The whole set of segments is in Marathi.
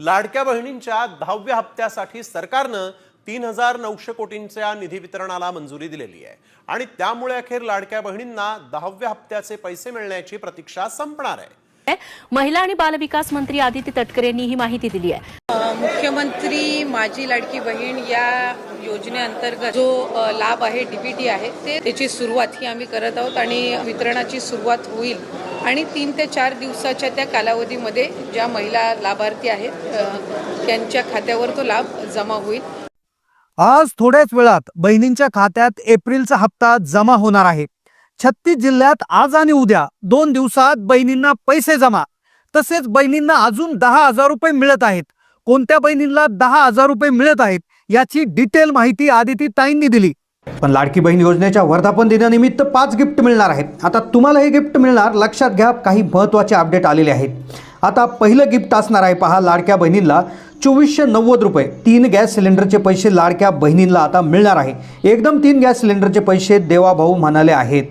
लाडक्या बहिणींच्या दहाव्या हप्त्यासाठी सरकारनं तीन हजार नऊशे कोटींच्या निधी वितरणाला मंजुरी दिलेली आहे. आणि त्यामुळे अखेर लाडक्या बहिणींना दहाव्या हप्त्याचे पैसे मिळण्याची प्रतीक्षा संपणार आहे. महिला आणि बालविकास मंत्री आदित्य तटकरे यांनी ही माहिती दिली आहे. मुख्यमंत्री माझी लाडकी बहीण या योजनेअंतर्गत जो लाभ आहे डीबीटी आहे ते त्याची सुरुवात ही आम्ही करत आहोत आणि वितरणाची सुरुवात होईल. आणि तीन ते चार दिवसाच्या त्या कालावधीमध्ये ज्या महिला लाभार्थी आहेत त्यांच्या खात्यावर तो लाभ जमा होईल. आज थोड्याच वेळात बहिणींच्या खात्यात एप्रिलचा हप्ता जमा होणार आहे. छत्तीस जिल्ह्यात आज आणि उद्या दोन दिवसात बहिणींना पैसे जमा. तसेच बहिणींना अजून दहा हजार रुपये मिळत आहेत. कोणत्या बहिणींना दहा हजार रुपये मिळत आहेत याची डिटेल माहिती आदिती ताईंनी दिली. पण लाडकी बहीण योजनेच्या वर्धापन दिनानिमित्त पाच गिफ्ट मिळणार आहेत. आता तुम्हाला हे गिफ्ट मिळणार. लक्षात घ्या काही महत्त्वाचे अपडेट आलेले आहेत. आता पहिलं गिफ्ट असणार आहे पहा लाडक्या बहिणींना चोवीसशे नव्वद रुपये. तीन गॅस सिलेंडरचे पैसे लाडक्या बहिणींना आता मिळणार आहे. एकदम तीन गॅस सिलेंडरचे पैसे देवाभाऊ म्हणाले आहेत.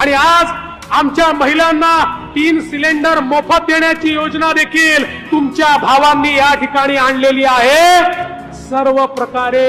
आणि आज आमच्या महिलांना तीन सिलेंडर मोफत देण्याची योजना देखील तुमच्या भावांनी या ठिकाणी आणलेली आहे. सर्व प्रकारे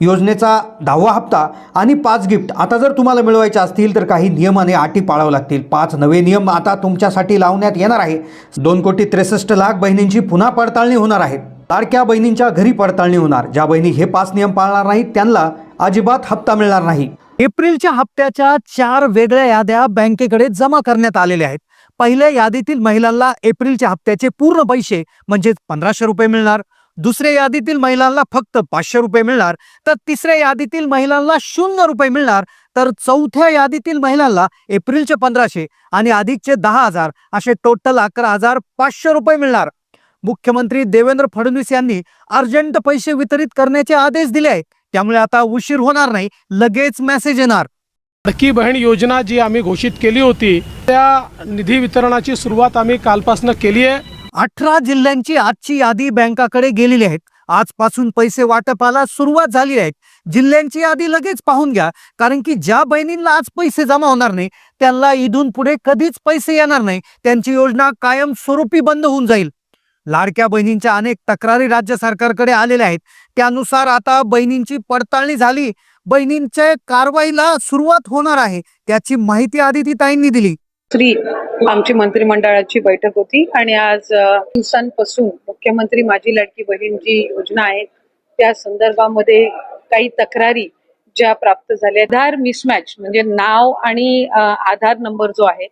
योजनेचा दहावा हप्ता आणि पाच गिफ्ट. आता जर तुम्हाला मिळवायचे असतील तर काही नियम आणि अटी पाळावं लागतील. पाच नवे नियम आता तुमच्यासाठी लावण्यात येणार आहे. दोन कोटी त्रेसष्ट लाख बहिणींची पुन्हा पडताळणी होणार आहे. लाडक्या बहिणींच्या घरी पडताळणी होणार. ज्या बहिणी हे पाच नियम पाळणार नाहीत त्यांना अजिबात हप्ता मिळणार नाही. एप्रिलच्या हप्त्याच्या चार वेगळ्या याद्या बँकेकडे जमा करण्यात आलेल्या आहेत. पहिल्या यादीतील महिलांना एप्रिलच्या हप्त्याचे पूर्ण पैसे म्हणजेच पंधराशे रुपये मिळणार. दुसऱ्या यादीतील महिलांना फक्त पाचशे रुपये मिळणार तर तिसऱ्या यादीतील महिलांना शून्य रुपये मिळणार तर चौथ्या यादीतील महिलांना एप्रिलचे पंधराशे आणि अधिकचे दहा हजार असे टोटल अकरा हजार पाचशे रुपये मिळणार. मुख्यमंत्री देवेंद्र फडणवीस यांनी अर्जंट पैसे वितरित करण्याचे आदेश दिले आहेत. त्यामुळे आता उशीर होणार नाही लगेच मेसेज येणार. लाडकी बहीण योजना जी आम्ही घोषित केली होती त्या निधी वितरणाची सुरुवात आम्ही कालपासून केली आहे. अठरा जिल्ह्यांची आजची यादी बँकाकडे गेलेली आहेत. आजपासून पैसे वाटपाला सुरुवात झाली आहे. जिल्ह्यांची यादी लगेच पाहून घ्या कारण की ज्या बहिणींना आज पैसे जमा होणार नाही त्यांना इथून पुढे कधीच पैसे येणार नाही. त्यांची योजना कायम स्वरूपी बंद होऊन जाईल. लाडक्या बहिणींच्या अनेक तक्रारी राज्य सरकारकडे आलेल्या आहेत. त्यानुसार आता बहिणींची पडताळणी झाली. बहिणींच्या कारवाईला सुरुवात होणार आहे. त्याची माहिती आदिती ताईंनी दिली. श्री आमची मंत्रिमंडळाची बैठक होती. आणि आज दिवसांपासून मुख्यमंत्री माझी लाडकी बहीण जी योजना आहे त्या संदर्भामध्ये काही तक्रारी ज्या प्राप्त झाल्या आधार मिसमॅच म्हणजे नाव आणि आधार नंबर जो आहे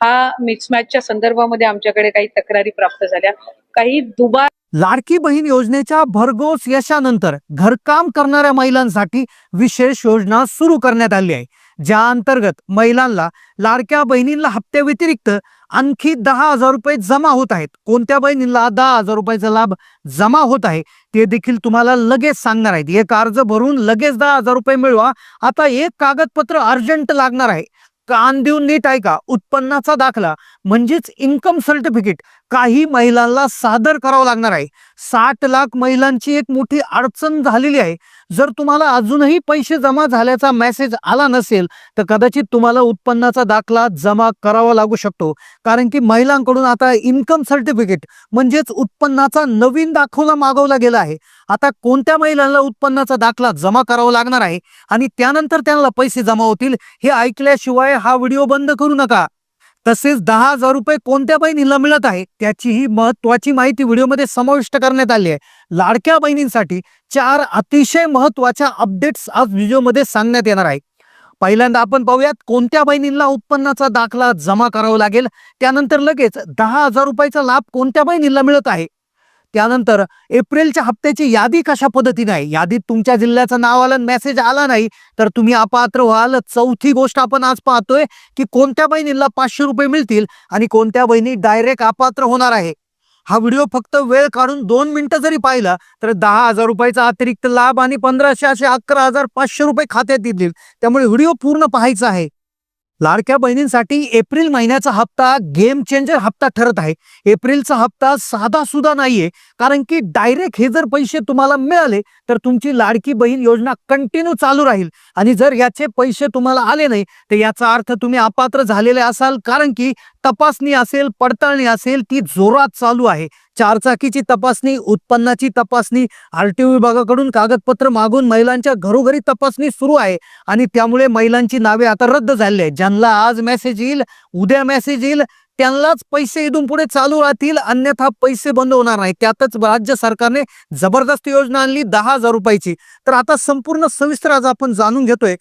हा मिसमॅचच्या संदर्भामध्ये आमच्याकडे काही तक्रारी प्राप्त झाल्या. काही दुबार लाडकी बहीण योजनेच्या भरघोस यशानंतर घरकाम करणाऱ्या महिलांसाठी विशेष योजना सुरू करण्यात आली आहे. ज्या अंतर्गत महिलांना लाडक्या बहिणींना हप्त्या व्यतिरिक्त आणखी दहा हजार रुपये जमा होत आहेत. कोणत्या बहिणींना दहा हजार रुपयाचा लाभ जमा होत आहे ते देखील तुम्हाला लगेच सांगणार आहेत. एक अर्ज भरून लगेच दहा हजार रुपये मिळवा. आता एक कागदपत्र अर्जंट लागणार आहे. कान देऊन नीट ऐका. उत्पन्नाचा दाखला म्हणजेच इन्कम सर्टिफिकेट काही महिलांना सादर करावं लागणार आहे. साठ लाख महिलांची एक मोठी अडचण झालेली आहे. जर तुम्हाला अजूनही पैसे जमा झाल्याचा मेसेज आला नसेल तर कदाचित तुम्हाला उत्पन्नाचा दाखला जमा करावा लागू शकतो. कारण की महिलांकडून आता इन्कम सर्टिफिकेट म्हणजेच उत्पन्नाचा नवीन दाखवला मागवला गेला आहे. आता कोणत्या महिलांना उत्पन्नाचा दाखला जमा करावा लागणार आहे? आणि त्यानंतर त्यांना पैसे जमा होतील हे ऐकल्याशिवाय हा व्हिडिओ बंद करू नका. तसेच दहा हजार रुपये कोणत्या बहिणीला मिळत आहे त्याची ही महत्वाची माहिती व्हिडिओमध्ये समाविष्ट करण्यात आली आहे. लाडक्या बहिणींसाठी चार अतिशय महत्त्वाच्या अपडेट्स आज व्हिडिओमध्ये सांगण्यात येणार आहे. पहिल्यांदा आपण पाहूयात कोणत्या बहिणींना उत्पन्नाचा दाखला जमा करावा लागेल? त्यानंतर लगेच दहा हजार रुपयाचा लाभ कोणत्या बहिणींना मिळत आहे? त्यानंतर एप्रिलच्या हप्त्याची यादी कशा पद्धतीने आहे? यादीत तुमच्या जिल्ह्याचं नाव आलं मेसेज आला नाही तर तुम्ही अपात्र व्हाल. चौथी गोष्ट आपण आज पाहतोय की कोणत्या बहिणीला पाचशे रुपये मिळतील आणि कोणत्या बहिणी डायरेक्ट अपात्र होणार आहे? हा व्हिडिओ फक्त वेळ काढून दोन मिनिटं जरी पाहिला तर दहा हजार रुपयाचा अतिरिक्त लाभ आणि पंधराशे असे अकरा हजार पाचशे रुपये खात्यात येतील. त्यामुळे व्हिडिओ पूर्ण पाहायचा आहे. लाडक्या बहिणींसाठी एप्रिल महिन्याचा हप्ता गेम चेंजर हप्ता ठरत आहे. एप्रिलचा हप्ता साधा सुद्धा नाहीये कारण की डायरेक्ट हे जर पैसे तुम्हाला मिळाले तर तुमची लाडकी बहीण योजना कंटिन्यू चालू राहील. आणि जर याचे पैसे तुम्हाला आले नाही तर याचा अर्थ तुम्ही अपात्र झालेले असाल कारण की तपासणी असेल पडताळणी असेल ती जोरात चालू आहे. चारचाकीची तपासणी उत्पन्नाची तपासणी आर टी विभागाकडून कागदपत्र मागून महिलांच्या घरोघरी तपासणी सुरू आहे आणि त्यामुळे महिलांची नावे आता रद्द झालेली आहेत. ज्यांना आज मेसेज येईल उद्या मेसेज येईल त्यांनाच पैसे इथून पुढे चालू राहतील अन्यथा पैसे बंद होणार नाही. त्यातच राज्य सरकारने जबरदस्त योजना आणली दहा हजार रुपयाची. तर आता संपूर्ण सविस्तर आज आपण जाणून घेतोय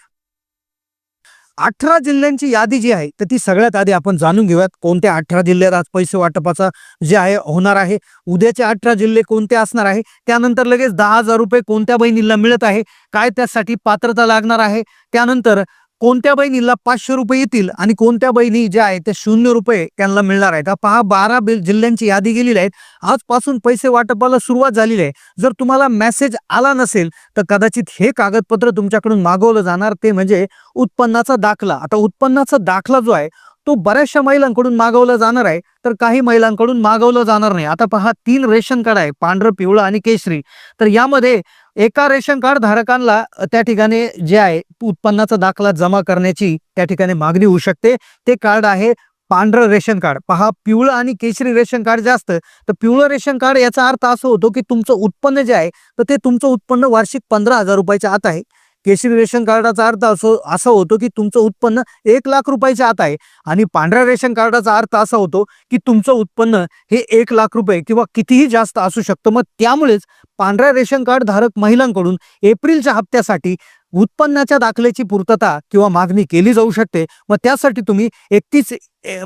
अठरा जिल्ह्यांची यादी जी आहे तर ती सगळ्यात आधी आपण जाणून घेऊयात कोणत्या अठरा जिल्ह्यात आज पैसे वाटपाचा जे आहे होणार आहे. उद्याचे अठरा जिल्हे कोणते असणार आहे? त्यानंतर लगेच दहा हजार रुपये कोणत्या बहिणीला मिळत आहे? काय त्यासाठी पात्रता लागणार आहे? त्यानंतर कोणत्या बहिणीला पाचशे रुपये येतील आणि कोणत्या बहिणी ज्या आहेत त्या शून्य रुपये त्यांना मिळणार आहेत? हा पहा बारा बिल जिल्ह्यांची यादी गेलेली आहेत. आजपासून पैसे वाटपाला सुरुवात झालेली आहे. जर तुम्हाला मेसेज आला नसेल तर कदाचित हे कागदपत्र तुमच्याकडून मागवलं जाणार. ते म्हणजे उत्पन्नाचा दाखला. आता उत्पन्नाचा दाखला जो आहे तो बऱ्याचशा महिलांकडून मागवला जाणार आहे. तर काही महिलांकडून मागवलं जाणार नाही. आता पहा तीन रेशन कार्ड आहे पांढरं पिवळं आणि केशरी. तर यामध्ये एका रेशन कार्ड धारकांना त्या ठिकाणी जे आहे उत्पन्नाचा दाखला जमा करण्याची त्या ठिकाणी मागणी होऊ शकते. ते कार्ड आहे पांढरं रेशन कार्ड. पहा पिवळं आणि केशरी रेशन कार्ड जे असतं तर पिवळं रेशन कार्ड याचा अर्थ असं होतो की तुमचं उत्पन्न जे आहे तर ते तुमचं उत्पन्न वार्षिक पंधरा हजार रुपयाच्या आत आहे. केशरी रेशन कार्डाचा अर्थ असो असा होतो की तुमचं उत्पन्न एक लाख रुपयाच्या आत आहे. आणि पांढऱ्या रेशन कार्डाचा अर्थ असा होतो की तुमचं उत्पन्न हे एक लाख रुपये किंवा कितीही जास्त असू शकतं. मग त्यामुळेच पांढऱ्या रेशन कार्ड धारक महिलांकडून एप्रिलच्या हप्त्यासाठी उत्पन्नाच्या दाखल्याची पूर्तता किंवा मागणी केली जाऊ शकते. मग त्यासाठी तुम्ही एकतीस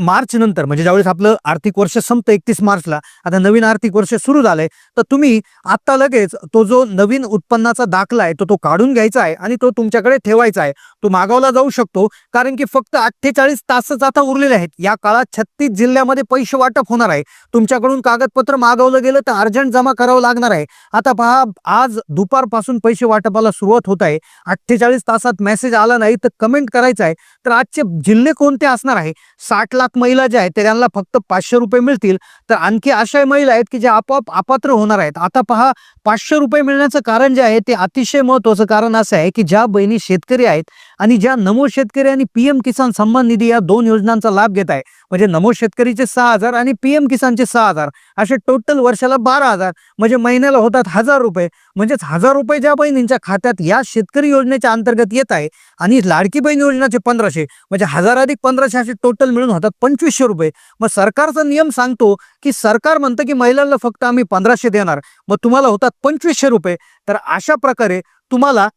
मार्च नंतर म्हणजे ज्यावेळेस आपलं आर्थिक वर्ष संपतं एकतीस मार्चला आता नवीन आर्थिक वर्ष सुरू झालंय तर तुम्ही आत्ता लगेच तो जो नवीन उत्पन्नाचा दाखला आहे तो तो काढून घ्यायचा आहे आणि तो तुमच्याकडे ठेवायचा आहे. तो मागवला जाऊ शकतो कारण की फक्त अठ्ठेचाळीस तासच आता उरलेले आहेत. या काळात छत्तीस जिल्ह्यामध्ये पैसे वाटप होणार आहे. तुमच्याकडून कागदपत्र मागवलं गेलं तर अर्जंट जमा करावं लागणार आहे. आता पहा आज दुपारपासून पैसे वाटपाला सुरुवात होत आहे. अठ्ठेचाळीस तासात मेसेज आला नाही तर कमेंट करायचं आहे. तर आजचे जिल्हे कोणते असणार आहे? साठ लाख महिला ज्या आहेत त्यांना फक्त पाचशे रुपये मिळतील. तर आणखी अशा महिला आहेत की ज्या आपोआप अपात्र होणार आहेत. आता पहा पाचशे रुपये मिळण्याचं कारण जे आहे ते अतिशय महत्वाचं कारण असं आहे की ज्या बहिणी शेतकरी आहेत आणि ज्या नमो शेतकरी आणि पीएम किसान सन्मान निधी या दोन योजनांचा लाभ घेत आहे म्हणजे नमो शेतकरीचे सहा हजार आणि पीएम किसानचे सहा हजार. असे टोटल वर्षाला बारा हजार. म्हणजे महिन्याला होतात हजार रुपये. म्हणजेच हजार रुपये ज्या बहिणींच्या खात्यात या शेतकरी योजनेच्या अंतर्गत येत आहे आणि लाडकी बहीण योजनाचे पंधराशे. म्हणजे हजार अधिक पंधराशे असे टोटल मिळून होतात पंचवीसशे रुपये. मग सरकारचा नियम सांगतो की सरकार म्हणतं की महिलांना फक्त आम्ही पंधराशे देणार. मग तुम्हाला होतात पंचवीसशे रुपये. तर अशा प्रकारे तुम्हाला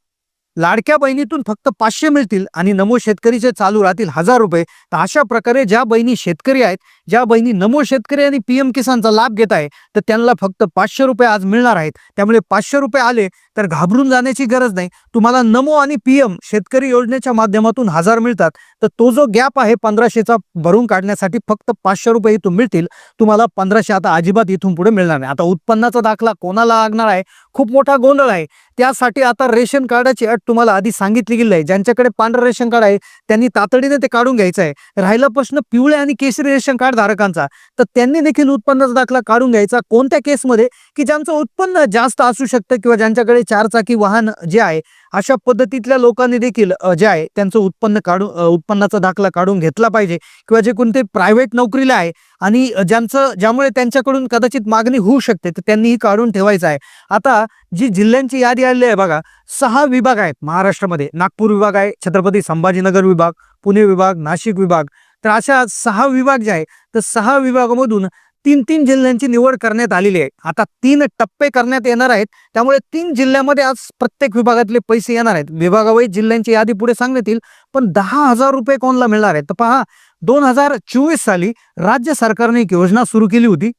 लाडक्या बहिणीतून फक्त पाचशे मिळतील आणि नमो शेतकरीचे चालू राहतील हजार रुपये. तर अशा प्रकारे ज्या बहिणी शेतकरी आहेत ज्या बहिणी नमो शेतकरी आणि पीएम किसानचा लाभ घेत आहे तर त्यांना फक्त पाचशे रुपये आज मिळणार आहेत. त्यामुळे पाचशे रुपये आले तर घाबरून जाण्याची गरज नाही. तुम्हाला नमो आणि पीएम शेतकरी योजनेच्या माध्यमातून हजार मिळतात. तर तो जो गॅप आहे पंधराशेचा भरून काढण्यासाठी फक्त पाचशे रुपये इथून मिळतील. तुम्हाला पंधराशे आता अजिबात इथून पुढे मिळणार नाही. आता उत्पन्नाचा दाखला कोणाला लागणार आहे? खूप मोठा गोंधळ आहे. त्यासाठी आता रेशन कार्डाची अट तुम्हाला आधी सांगितली गेली आहे. ज्यांच्याकडे पांढरं रेशन कार्ड आहे त्यांनी तातडीने ते काढून घ्यायचं आहे. राहिला प्रश्न पिवळे आणि केशरी रेशन कार्ड धारकांचा. तर त्यांनी देखील उत्पन्नाचा दाखला काढून घ्यायचा कोणत्या केसमध्ये? की ज्यांचं उत्पन्न जास्त असू शकतं किंवा ज्यांच्याकडे चारचाकी वाहन जे आहे अशा पद्धतीतल्या लोकांनी देखील जे आहे त्यांचं उत्पन्न काढून उत्पन्नाचा दाखला काढून घेतला पाहिजे. किंवा जे कोणते प्रायव्हेट नोकरीला आहे आणि ज्यांचं ज्यामुळे त्यांच्याकडून कदाचित मागणी होऊ शकते तर त्यांनीही काढून ठेवायचं आहे. आता जी जिल्ह्यांची यादी आलेली आहे बघा सहा विभाग आहेत महाराष्ट्रामध्ये. नागपूर विभाग आहे छत्रपती संभाजीनगर विभाग पुणे विभाग नाशिक विभाग. तर अशा सहा विभाग जे आहे तर सहा विभागामधून तीन तीन जिल्ह्यांची निवड करण्यात आलेली आहे. आता तीन टप्पे करण्यात येणार आहेत. त्यामुळे तीन जिल्ह्यामध्ये आज प्रत्येक विभागातले पैसे येणार आहेत. विभागावाईज जिल्ह्यांची यादी पुढे सांगण्यात येईल. पण दहा हजार रुपये कोणाला मिळणार आहेत? तर पहा दोन हजार चोवीस साली राज्य सरकारने एक योजना सुरू केली होती.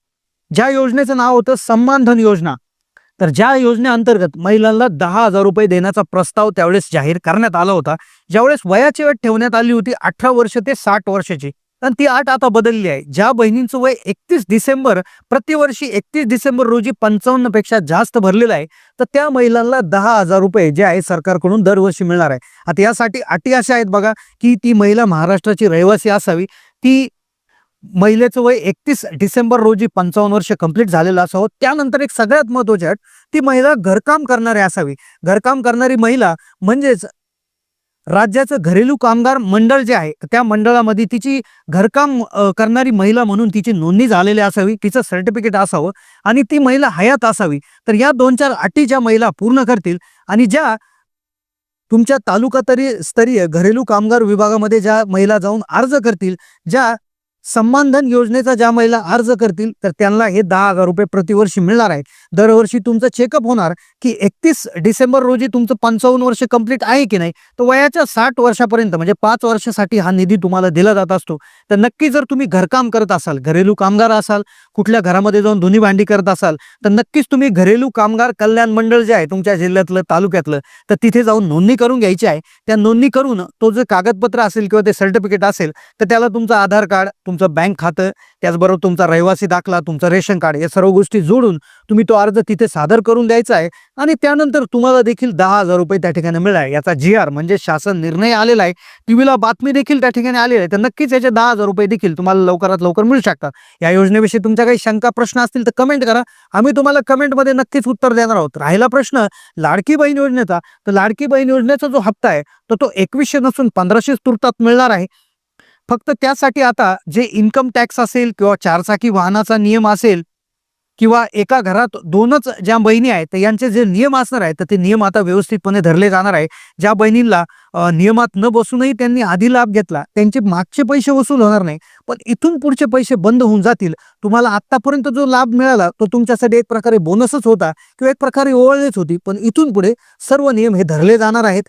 ज्या योजनेचं नाव होतं सन्मान धन योजना. तर ज्या योजनेअंतर्गत महिलांना दहा हजार रुपये देण्याचा प्रस्ताव त्यावेळेस जाहीर करण्यात आला होता. ज्यावेळेस वयाची अट ठेवण्यात आली होती अठरा वर्ष ते साठ वर्षाची. आणि ती आठ आता बदलली आहे. ज्या बहिणींचं वय एकतीस डिसेंबर प्रतिवर्षी एकतीस डिसेंबर रोजी पंचावन्नपेक्षा जास्त भरलेलं आहे तर त्या महिलांना दहा हजार रुपये जे आहे सरकारकडून दरवर्षी मिळणार आहे. आता यासाठी अटी अशा आहेत बघा की ती महिला महाराष्ट्राची रहिवासी असावी. ती महिलेचं वय एकतीस डिसेंबर रोजी पंचावन्न वर्ष कंप्लीट झालेलं असावं. त्यानंतर एक सगळ्यात महत्वाची अट ती महिला घरकाम करणारी असावी. घरकाम करणारी महिला म्हणजेच राज्याचं घरेलू कामगार मंडळ जे आहे त्या मंडळामध्ये तिची घरकाम करणारी महिला म्हणून तिची नोंदणी झालेली असावी तिचं सर्टिफिकेट असावं आणि ती महिला हयात असावी. तर या दोन चार अटी ज्या महिला पूर्ण करतील आणि ज्या तुमच्या तालुका तरी स्तरीय घरेलू कामगार विभागामध्ये ज्या महिला जाऊन अर्ज करतील ज्या सन्मानधन योजनेचा ज्या महिला अर्ज करतील तर त्यांना हे दहा हजार रुपये प्रतिवर्षी मिळणार आहे दरवर्षी तुमचं चेकअप होणार की एकतीस डिसेंबर रोजी तुमचं पंचावन्न वर्ष कंप्लीट आहे की नाही तर वयाच्या साठ वर्षापर्यंत म्हणजे पाच वर्षासाठी हा निधी तुम्हाला दिला जात असतो. तर नक्की जर तुम्ही घरकाम करत असाल घरेलू कामगार असाल कुठल्या घरामध्ये जाऊन धुनी भांडी करत असाल तर नक्कीच तुम्ही घरेलू कामगार कल्याण मंडळ जे आहे तुमच्या जिल्ह्यातलं तालुक्यातलं तर तिथे जाऊन नोंदणी करून घ्यायची आहे. त्या नोंदणी करून तो जे कागदपत्र असेल किंवा ते सर्टिफिकेट असेल तर त्याला तुमचं आधार कार्ड तुमचं बँक खातं त्याचबरोबर तुमचा रहिवासी दाखला तुमचं रेशन कार्ड या सर्व गोष्टी जोडून तुम्ही तो अर्ज तिथे सादर करून द्यायचा आहे आणि त्यानंतर तुम्हाला देखील दहा हजार रुपये त्या ठिकाणी मिळाला याचा जी आर म्हणजे शासन निर्णय आलेला आहे. टीव्हीला बातमी देखील त्या ठिकाणी आलेली आहे. तर नक्कीच याचे दहा हजार रुपये देखील तुम्हाला लवकरात लवकर मिळू शकतात. या योजनेविषयी तुमच्या काही शंका प्रश्न असतील तर कमेंट करा. आम्ही तुम्हाला कमेंटमध्ये नक्कीच उत्तर देणार आहोत. राहिला प्रश्न लाडकी बहीण योजनेचा. तर लाडकी बहीण योजनेचा जो हप्ता आहे तर तो एकवीसशे नसून पंधराशे तुर्तात मिळणार आहे. फक्त त्यासाठी आता जे इन्कम टॅक्स असेल किंवा चारचाकी वाहनाचा नियम असेल किंवा एका घरात दोनच ज्या बहिणी आहेत यांचे जे नियम असणार आहेत तर ते नियम आता व्यवस्थितपणे धरले जाणार आहे ज्या बहिणींना नियमात न बसूनही त्यांनी आधी लाभ घेतला त्यांचे मागचे पैसे वसूल होणार नाही. पण इथून पुढचे पैसे बंद होऊन जातील. तुम्हाला आतापर्यंत जो लाभ मिळाला तो तुमच्यासाठी एक प्रकारे बोनसच होता किंवा एक प्रकारे ओवळलेच होती. पण इथून पुढे सर्व नियम हे धरले जाणार आहेत.